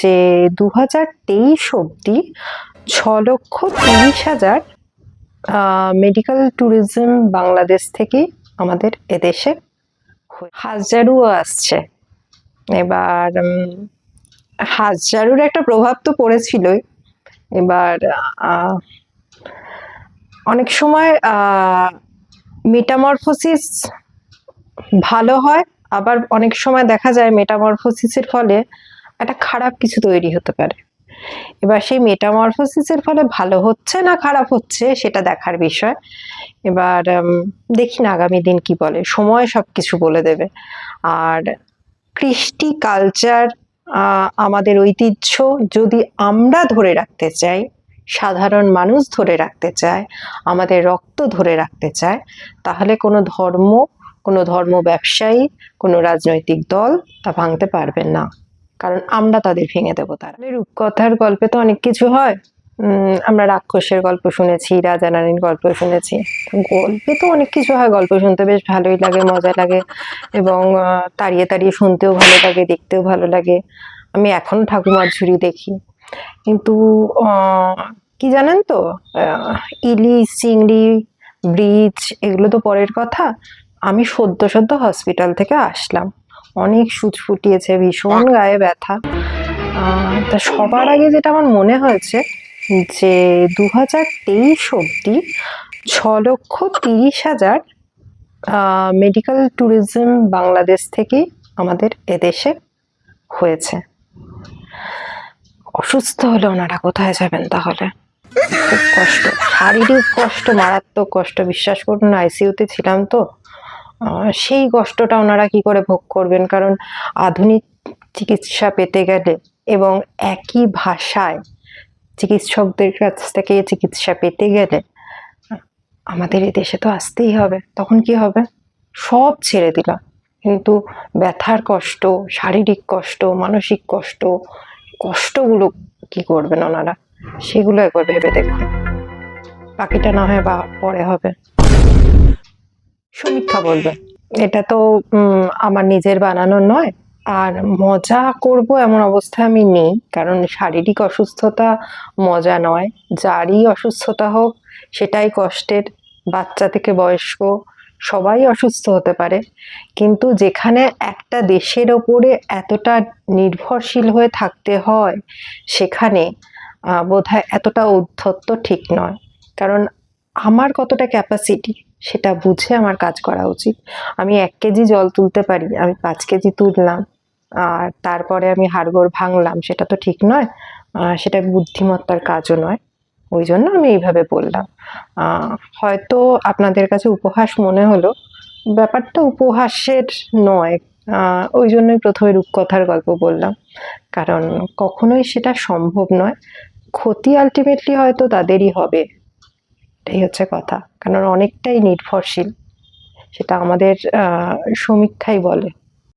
যে দু হাজার তেইশ অবধি ছ লক্ষ তিরিশ হাজার মেডিকেল ট্যুরিজম বাংলাদেশ থেকে আমাদের এদেশে হাজারুও আসছে। এবার হাজারুর একটা প্রভাব তো পড়েছিলই। এবার অনেক সময় মেটামরফোসিস ভালো হয়, আবার অনেক সময় দেখা যায় মেটামরফোসিসের ফলে একটা খারাপ কিছু তৈরি হতে পারে। এবার সেই মেটামরফোসিসের ফলে ভালো হচ্ছে না খারাপ হচ্ছে সেটা দেখার বিষয়। এবার দেখি না আগামী দিন কি বলে, সময় সব কিছু বলে দেবে। আর কৃষ্টি কালচার আমাদের ঐতিহ্য যদি আমরা ধরে রাখতে চাই, সাধারণ মানুষ ধরে রাখতে চায়, আমাদের রক্ত ধরে রাখতে চায়, তাহলে কোনো ধর্ম কোনো ধর্ম ব্যবসায়ী, কোনো রাজনৈতিক দল তা ভাঙতে পারবেন না। কারণ আমরা তাদের ভেঙে দেবো তারা। রূপকথার গল্পে তো অনেক কিছু হয়। আমরা রাক্ষসের গল্প শুনেছি, রাজা রানীর গল্প শুনেছি। গল্পে তো অনেক কিছু হয়, গল্প শুনতে বেশ ভালোই লাগে, মজা লাগে এবং তাড়িয়ে তাড়িয়ে শুনতেও ভালো লাগে, দেখতেও ভালো লাগে। আমি এখনও ঠাকুমার ঝুড়ি দেখি। কিন্তু কি জানেন তো ইলিশ, চিংড়ি ব্রিজ এগুলো তো পরের কথা। আমি সদ্য সদ্য হসপিটাল থেকে আসলাম। অনেক সুচ ফুটিয়েছে, ভীষণ গায়ে ব্যথা। তা সবার আগে যেটা আমার মনে হয়েছে যে দু হাজার তেইশ অবধি ছ লক্ষ তিরিশ হাজার মেডিকেল ট্যুরিজম বাংলাদেশ থেকে আমাদের এদেশে হয়েছে। অসুস্থ হলে ওনারা কোথায় যাবেন তাহলে? খুব কষ্ট, শারীরিক কষ্ট, মারাত্মক কষ্ট, বিশ্বাস করুন আইসিইউতে ছিলাম তো। সেই কষ্টটা ওনারা কি করে ভোগ করবেন? কারণ আধুনিক চিকিৎসা পেতে গেলে এবং একই ভাষায় চিকিৎসকদের কাছ থেকে চিকিৎসা পেতে গেলে, আমাদের এই দেশে তো আসতেই হবে। তখন কি হবে? সব ছেড়ে দিলাম কিন্তু ব্যথার কষ্ট, শারীরিক কষ্ট, মানসিক কষ্ট, কষ্টগুলো কি করবেন ওনারা? সেগুলো একবার ভেবে দেখুন। বাকিটা না হয় বা পরে হবে। সমীক্ষা বলবে। এটা তো আমার নিজের বানানো নয়। আর মজা করব এমন অবস্থায় আমি নেই। কারণ শারীরিক অসুস্থতা মজা নয়। যারই অসুস্থতা হোক, সেটাই কষ্টের। বাচ্চা থেকে বয়স্ক, সবাই অসুস্থ হতে পারে। কিন্তু যেখানে একটা দেশের ওপরে এতটা নির্ভরশীল হয়ে থাকতে হয়, সেখানে বোধহয় এতটা উদ্ধত্ত ঠিক নয়। কারণ আমার কতটা ক্যাপাসিটি সেটা বুঝে আমার কাজ করা উচিত। আমি এক কেজি জল তুলতে পারি, আমি পাঁচ কেজি তুললাম, আর তারপরে আমি হাড়গোড় ভাঙলাম, সেটা তো ঠিক নয় সেটা বুদ্ধিমত্তার কাজও নয়, ওই জন্য আমি এইভাবে বললাম। হয়তো আপনাদের কাছে উপহাস মনে হলো, ব্যাপারটা উপহাসের নয় ওই জন্যই প্রথমে রূপকথার গল্প বললাম, কারণ কখনোই সেটা সম্ভব নয়, ক্ষতি আলটিমেটলি হয়তো তাদেরই হবে এটাই হচ্ছে কথা। কারণ অনেকটাই নির্ভরশীল। সেটা আমাদের সমীক্ষাই বলে।